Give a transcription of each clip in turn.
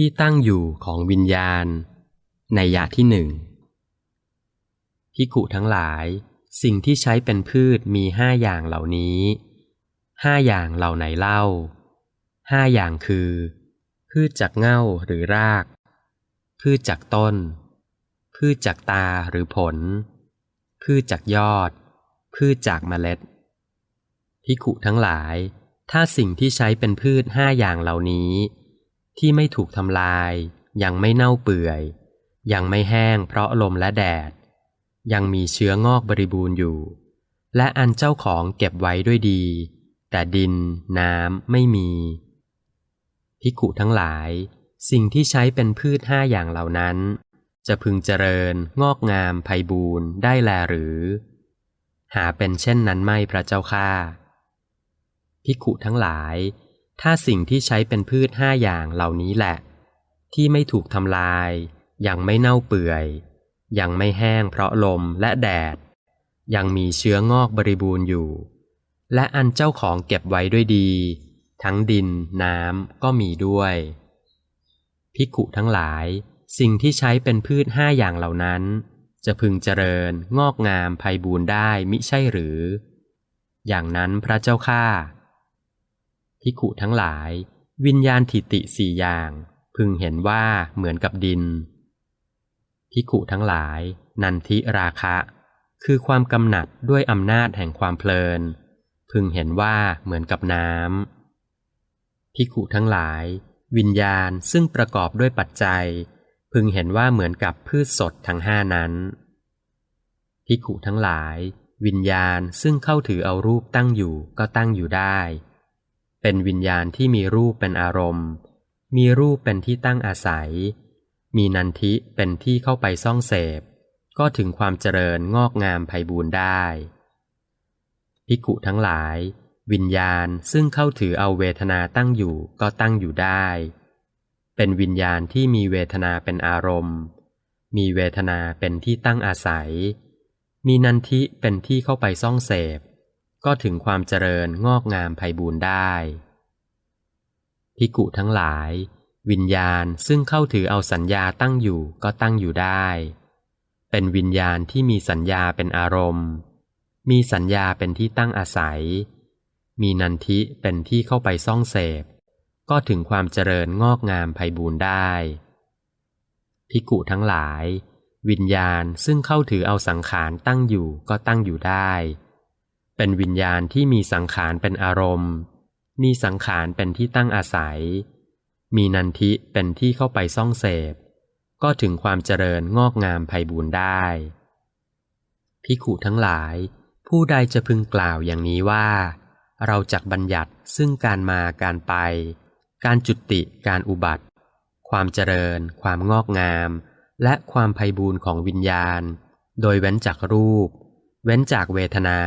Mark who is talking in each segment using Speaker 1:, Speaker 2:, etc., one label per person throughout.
Speaker 1: ที่ตั้งอยู่ของวิญญาณ ในยะที่หนึ่งพิกุทั้งหลาย สิ่งที่ใช้เป็นพืชมีห้าอย่างเหล่านี้ห้าอย่างเหล่าไหนเล่าห้าอย่างคือ พืชจากเง่าหรือราก พืชจากต้น พืชจากตาหรือผล พืชจากยอด พืชจากเมล็ดพิกุทั้งหลาย ถ้าสิ่งที่ใช้เป็นพืชห้าอย่างเหล่านี้ ที่ไม่ถูกทำลาย ยังไม่เน่าเปื่อย ยังไม่แห้งเพราะลมและแดด ยังมีเชื้องอกบริบูรณ์อยู่ และอันเจ้าของเก็บไว้ด้วยดี แต่ดิน น้ำไม่มีพิกุทั้งหลาย สิ่งที่ใช้เป็นพืชห้าอย่างเหล่านั้น จะพึงเจริญ งอกงามไพบูรณ์ได้แลหรือ หาเป็นเช่นนั้นไม่พระเจ้าข้าพิกุทั้งหลาย ถ้าสิ่งที่ใช้เป็นพืชห้าอย่างเหล่านี้แหละ ที่ไม่ถูกทำลาย ยังไม่เน่าเปื่อย ยังไม่แห้งเพราะลมและแดด ยังมีเชื้องอกบริบูรณ์อยู่ และอันเจ้าของเก็บไว้ด้วยดี ทั้งดิน น้ำก็มีด้วย พิกุทั้งหลาย สิ่งที่ใช้เป็นพืชห้าอย่างเหล่านั้น จะพึงเจริญงอกงามไพบูรณ์ได้มิใช่หรือ อย่างนั้นพระเจ้าข้า พิกุทั้งหลาย วิญญาณทิติสี่อย่าง พึงเห็นว่าเหมือนกับดินพิกุทั้งหลาย นันทิราคะ คือความกำหนัดด้วยอำนาจแห่งความเพลิน พึงเห็นว่าเหมือนกับน้ำพิกุทั้งหลาย วิญญาณซึ่งประกอบด้วยปัจจัย พึงเห็นว่าเหมือนกับพืชสดทั้งห้านั้นพิกุทั้งหลาย วิญญาณซึ่งเข้าถือเอารูปตั้งอยู่ก็ตั้งอยู่ได้ เป็นวิญญาณที่มีรูปเป็นอารมณ์ มีรูปเป็นที่ตั้งอาศัย มีนันทิเป็นที่เข้าไปซ่องเสพ ก็ถึงความเจริญงอกงามไพบูรณ์ได้พิกุทั้งหลาย วิญญาณซึ่งเข้าถือเอาเวทนาตั้งอยู่ก็ตั้งอยู่ได้ เป็นวิญญาณที่มีเวทนาเป็นอารมณ์ มีเวทนาเป็นที่ตั้งอาศัย มีนันทิเป็นที่เข้าไปซ่องเสพ ก็ถึงความเจริญงอกงามไพบูรณ์ได้พิกุทั้งหลาย วิญญาณซึ่งเข้าถือเอาสัญญาตั้งอยู่ก็ตั้งอยู่ได้ เป็นวิญญาณที่มีสัญญาเป็นอารมณ์ มีสัญญาเป็นที่ตั้งอาศัย มีนันทิเป็นที่เข้าไปซ่องเสพ ก็ถึงความเจริญงอกงามไพบูรณ์ได้พิกุทั้งหลาย วิญญาณซึ่งเข้าถือเอาสังขารตั้งอยู่ก็ตั้งอยู่ได้ เป็นวิญญาณที่มีสังขารเป็นอารมณ์ มีสังขารเป็นที่ตั้งอาศัย มีนันทิเป็นที่เข้าไปซ่องเสพ ก็ถึงความเจริญงอกงามไพบูรณ์ได้ พิกุทั้งหลาย ผู้ใดจะพึงกล่าวอย่างนี้ว่า เราจักบัญญัติซึ่งการมาการไป การจุติการอุบัติ ความเจริญ ความงอกงาม และความไพบูรณ์ของวิญญาณ โดยเว้นจากรูป เว้นจากเวทนา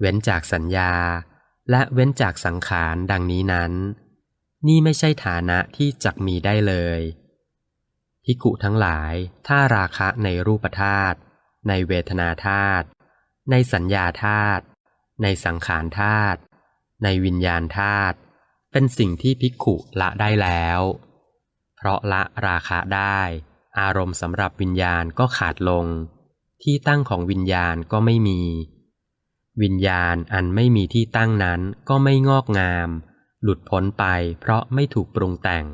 Speaker 1: เว้นจากสัญญา และเว้นจากสังขารดังนี้นั้น นี่ไม่ใช่ฐานะที่จักมีได้เลยพิกุทั้งหลาย ถ้าราคะในรูปธาตุในเวทนาธาตุในสัญญาธาตุในสังขารธาตุในวิญญาณธาตุเป็นสิ่งที่ภิกขุละได้แล้ว เพราะละราคะได้ อารมณ์สำหรับวิญญาณก็ขาดลง ที่ตั้งของวิญญาณก็ไม่มี วิญญาณอันไม่มีที่ตั้งนั้นก็ไม่งอกงาม หลุดพ้นไปเพราะไม่ถูกปรุงแต่ง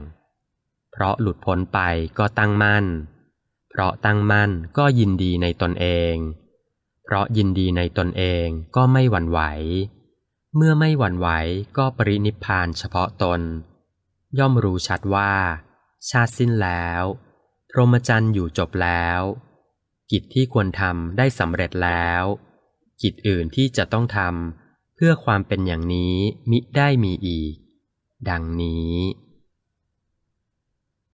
Speaker 1: เพราะหลุดพ้นไปก็ตั้งมั่น เพราะตั้งมั่นก็ยินดีในตนเอง เพราะยินดีในตนเองก็ไม่หวั่นไหว เมื่อไม่หวั่นไหวก็ปรินิพพานเฉพาะตน ย่อมรู้ชัดว่า ชาติสิ้นแล้ว พรหมจรรย์อยู่จบแล้ว กิจที่ควรทำได้สำเร็จแล้ว กิจอื่นที่จะต้องทำเพื่อความเป็นอย่างนี้มิได้มีอีก ดังนี้